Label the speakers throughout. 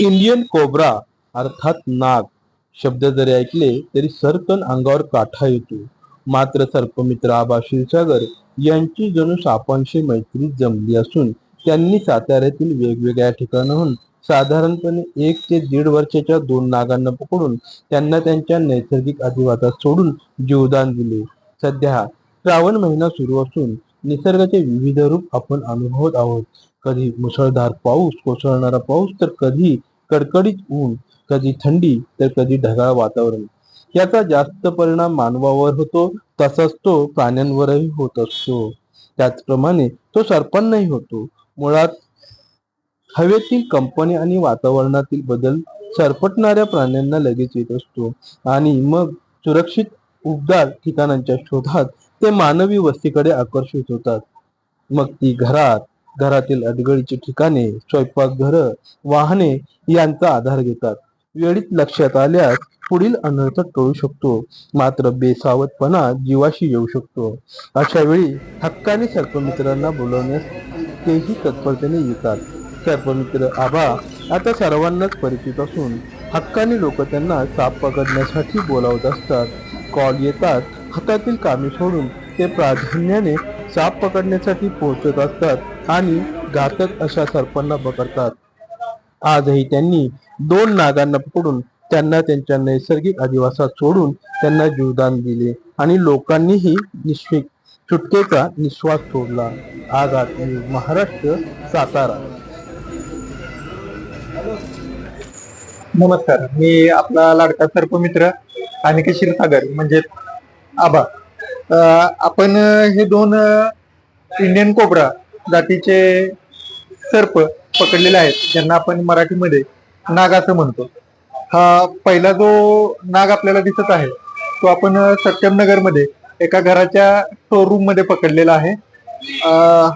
Speaker 1: Indian cobra अर्थात नाग शब्द जरी ऐकले तरी सरकन अंगावर काठा येतो. मात्र सर्पमित्र आबा क्षीरसागर यांची जणू सापांशी मैत्री जमली असून त्यांनी साताऱ्यातील वेगवेगळ्या ठिकाणाहून साधारणपणे एक ते दीड वर्षाच्या दोन नागांना पकडून त्यांना त्यांच्या नैसर्गिक अधिवासात सोडून जीवदान दिले. सध्या श्रावण महिना सुरू असून निसर्गाचे विविध रूप आपण अनुभवत आहोत. कधी मुसळधार पाऊस कोसळणारा पाऊस तर कधी कडकडीत ऊन कधी थंडी तर कधी ढगाळ वातावरण. याचा जास्त परिणाम मानवावर होतो तसाच तो प्राण्यांवरही होत असतो. त्याचप्रमाणे तो सर्पांनाही होतो. मुळात हवेतील कंपनी आणि वातावरणातील बदल सरपटणाऱ्या प्राण्यांना लगेच येत असतो. आणि मग सुरक्षित उबदार ठिकाणांच्या शोधात ते मानवी वस्तीकडे आकर्षित होतात. मग ती घरात घरातील अडगळीची ठिकाणे स्वयंपाकघर वाहने यांचा आधार घेतात. वेळीत लक्षात आल्यास पुढील अनर्थ टळू शकतो. मात्र बेसावधपणा जीवाशी येऊ शकतो. अशा वेळी हक्काने सर्पमित्रांना बोलवण्यास तेही तत्परतेने येतात. सर्पमित्र आबा आता सर्वांनाच परिचित असून हक्काने लोक त्यांना साप पकडण्यासाठी बोलावत असतात. कॉल येतात. हातातील कामे सोडून ते प्राधान्याने साप पकडण्यासाठी पोहोचत असतात आणि घातक अशा सर्पांना पकडतात. आजही त्यांनी दोन नागांना पकडून त्यांना त्यांच्या नैसर्गिक अधिवासात सोडून त्यांना जीवदान दिले आणि लोकांनीही निश्चित सुटकेचा निश्वास सोडला. आगात महाराष्ट्र सातारा.
Speaker 2: नमस्कार. मी आपला लाडका सर्पमित्र आणि क्षीरसागर म्हणजे आबा आपण हे दोन इंडियन कोबरा जातीचे सर्प पकडलेले आहेत ज्यांना आपण मराठीमध्ये नाग असं म्हणतो. हा पहिला जो नाग आपल्याला दिसत आहे तो आपण सत्यमनगरमध्ये सत्यम नगरमध्ये एका घराच्या शोरूममध्ये पकडलेला आहे.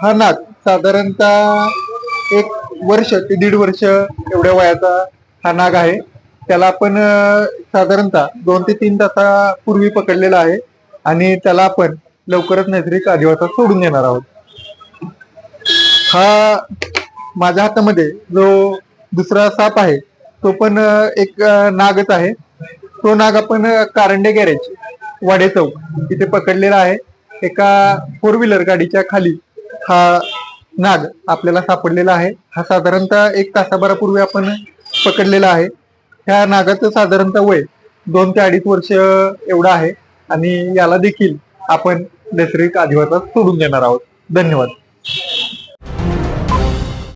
Speaker 2: हा नाग साधारणतः एक वर्ष ते दीड वर्ष एवढ्या वयाचा हा नाग आहे. त्याला आपण साधारणतः दोन ते तीन तासापूर्वी पकडलेला आहे. आणि त्याला आपण लवकरच नैसर्गिक अधिवासात सोडून देणार आहोत. हा माझ्या हातामध्ये जो दुसरा साप आहे तो पण एक नागच आहे. तो नाग आपण कारंडे गॅरेज वाडे चौक इथे पकडलेला आहे. एका फोर व्हीलर गाडीच्या खाली हा नाग आपल्याला सापडलेला आहे. हा साधारणतः एक तासाभरापूर्वी आपण पकडलेला आहे. ह्या नागाचं साधारणतः वय दोन ते अडीच वर्ष एवढं आहे. आणि याला देखील आपण नैसर्गिक अधिवासात सोडून देणार आहोत. धन्यवाद.